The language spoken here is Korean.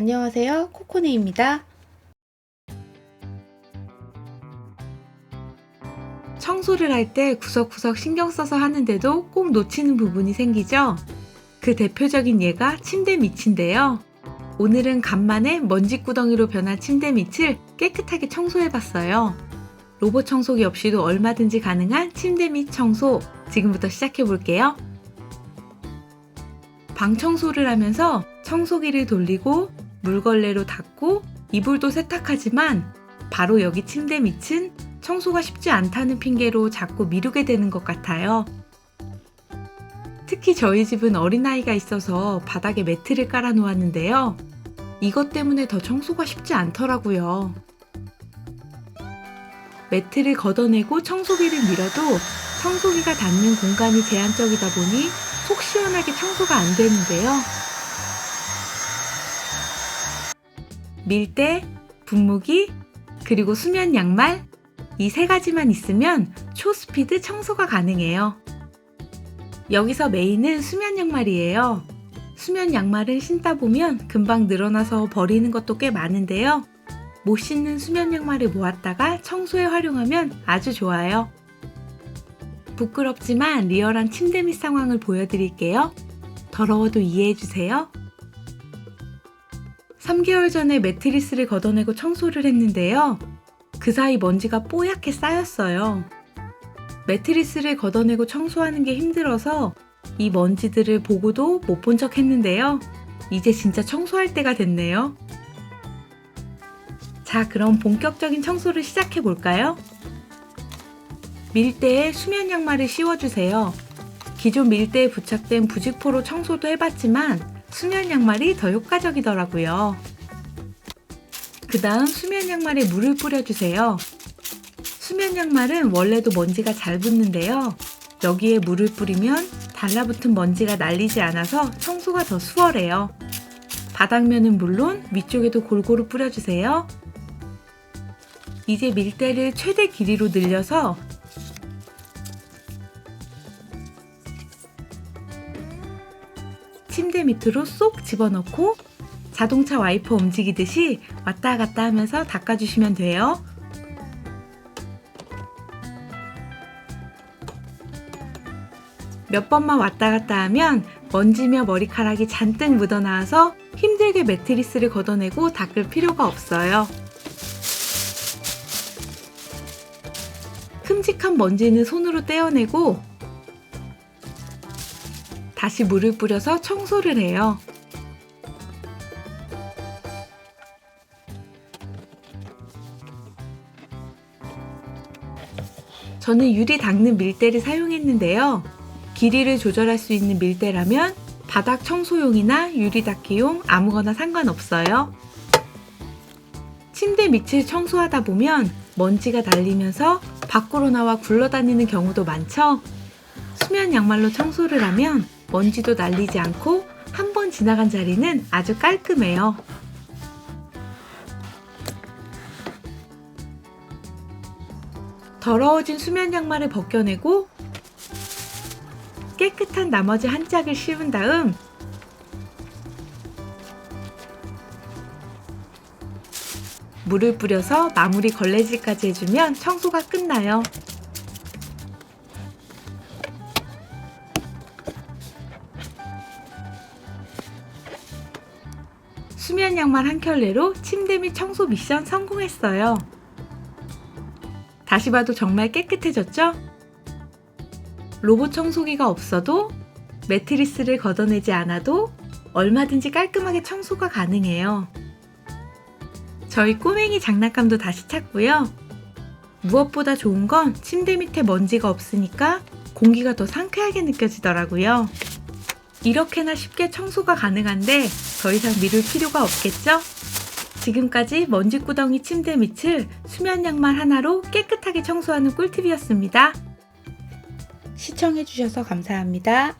안녕하세요. 코코네입니다. 청소를 할 때 구석구석 신경 써서 하는데도 꼭 놓치는 부분이 생기죠? 그 대표적인 예가 침대 밑인데요. 오늘은 간만에 먼지 구덩이로 변한 침대 밑을 깨끗하게 청소해 봤어요. 로봇 청소기 없이도 얼마든지 가능한 침대 밑 청소. 지금부터 시작해 볼게요. 방 청소를 하면서 청소기를 돌리고 물걸레로 닦고 이불도 세탁하지만 바로 여기 침대 밑은 청소가 쉽지 않다는 핑계로 자꾸 미루게 되는 것 같아요. 특히 저희 집은 어린아이가 있어서 바닥에 매트를 깔아 놓았는데요. 이것 때문에 더 청소가 쉽지 않더라고요. 매트를 걷어내고 청소기를 밀어도 청소기가 닿는 공간이 제한적이다 보니 속 시원하게 청소가 안 되는데요. 밀대, 분무기, 그리고 수면 양말 이 세 가지만 있으면 초스피드 청소가 가능해요. 여기서 메인은 수면 양말이에요. 수면 양말은 신다 보면 금방 늘어나서 버리는 것도 꽤 많은데요. 못 신는 수면 양말을 모았다가 청소에 활용하면 아주 좋아요. 부끄럽지만 리얼한 침대 밑 상황을 보여드릴게요. 더러워도 이해해주세요. 3개월 전에 매트리스를 걷어내고 청소를 했는데요. 그 사이 먼지가 뽀얗게 쌓였어요. 매트리스를 걷어내고 청소하는 게 힘들어서 이 먼지들을 보고도 못 본 척 했는데요. 이제 진짜 청소할 때가 됐네요. 자, 그럼 본격적인 청소를 시작해 볼까요? 밀대에 수면 양말을 씌워주세요. 기존 밀대에 부착된 부직포로 청소도 해봤지만 수면 양말이 더 효과적이더라고요. 그 다음 수면 양말에 물을 뿌려주세요. 수면 양말은 원래도 먼지가 잘 붙는데요. 여기에 물을 뿌리면 달라붙은 먼지가 날리지 않아서 청소가 더 수월해요. 바닥면은 물론 위쪽에도 골고루 뿌려주세요. 이제 밀대를 최대 길이로 늘려서 침대 밑으로 쏙 집어넣고 자동차 와이퍼 움직이듯이 왔다 갔다 하면서 닦아주시면 돼요. 몇 번만 왔다 갔다 하면 먼지며 머리카락이 잔뜩 묻어나와서 힘들게 매트리스를 걷어내고 닦을 필요가 없어요. 큼직한 먼지는 손으로 떼어내고 다시 물을 뿌려서 청소를 해요. 저는 유리 닦는 밀대를 사용했는데요. 길이를 조절할 수 있는 밀대라면 바닥 청소용이나 유리 닦기용 아무거나 상관없어요. 침대 밑을 청소하다 보면 먼지가 날리면서 밖으로 나와 굴러다니는 경우도 많죠? 수면 양말로 청소를 하면 먼지도 날리지 않고 한 번 지나간 자리는 아주 깔끔해요. 더러워진 수면 양말을 벗겨내고 깨끗한 나머지 한 짝을 씌운 다음 물을 뿌려서 마무리 걸레질까지 해주면 청소가 끝나요. 수면 양말 한 켤레로 침대 및 청소 미션 성공했어요. 다시 봐도 정말 깨끗해졌죠? 로봇 청소기가 없어도 매트리스를 걷어내지 않아도 얼마든지 깔끔하게 청소가 가능해요. 저희 꼬맹이 장난감도 다시 찾고요. 무엇보다 좋은 건 침대 밑에 먼지가 없으니까 공기가 더 상쾌하게 느껴지더라고요. 이렇게나 쉽게 청소가 가능한데 더 이상 미룰 필요가 없겠죠? 지금까지 먼지 구덩이 침대 밑을 수면 양말 하나로 깨끗하게 청소하는 꿀팁이었습니다. 시청해주셔서 감사합니다.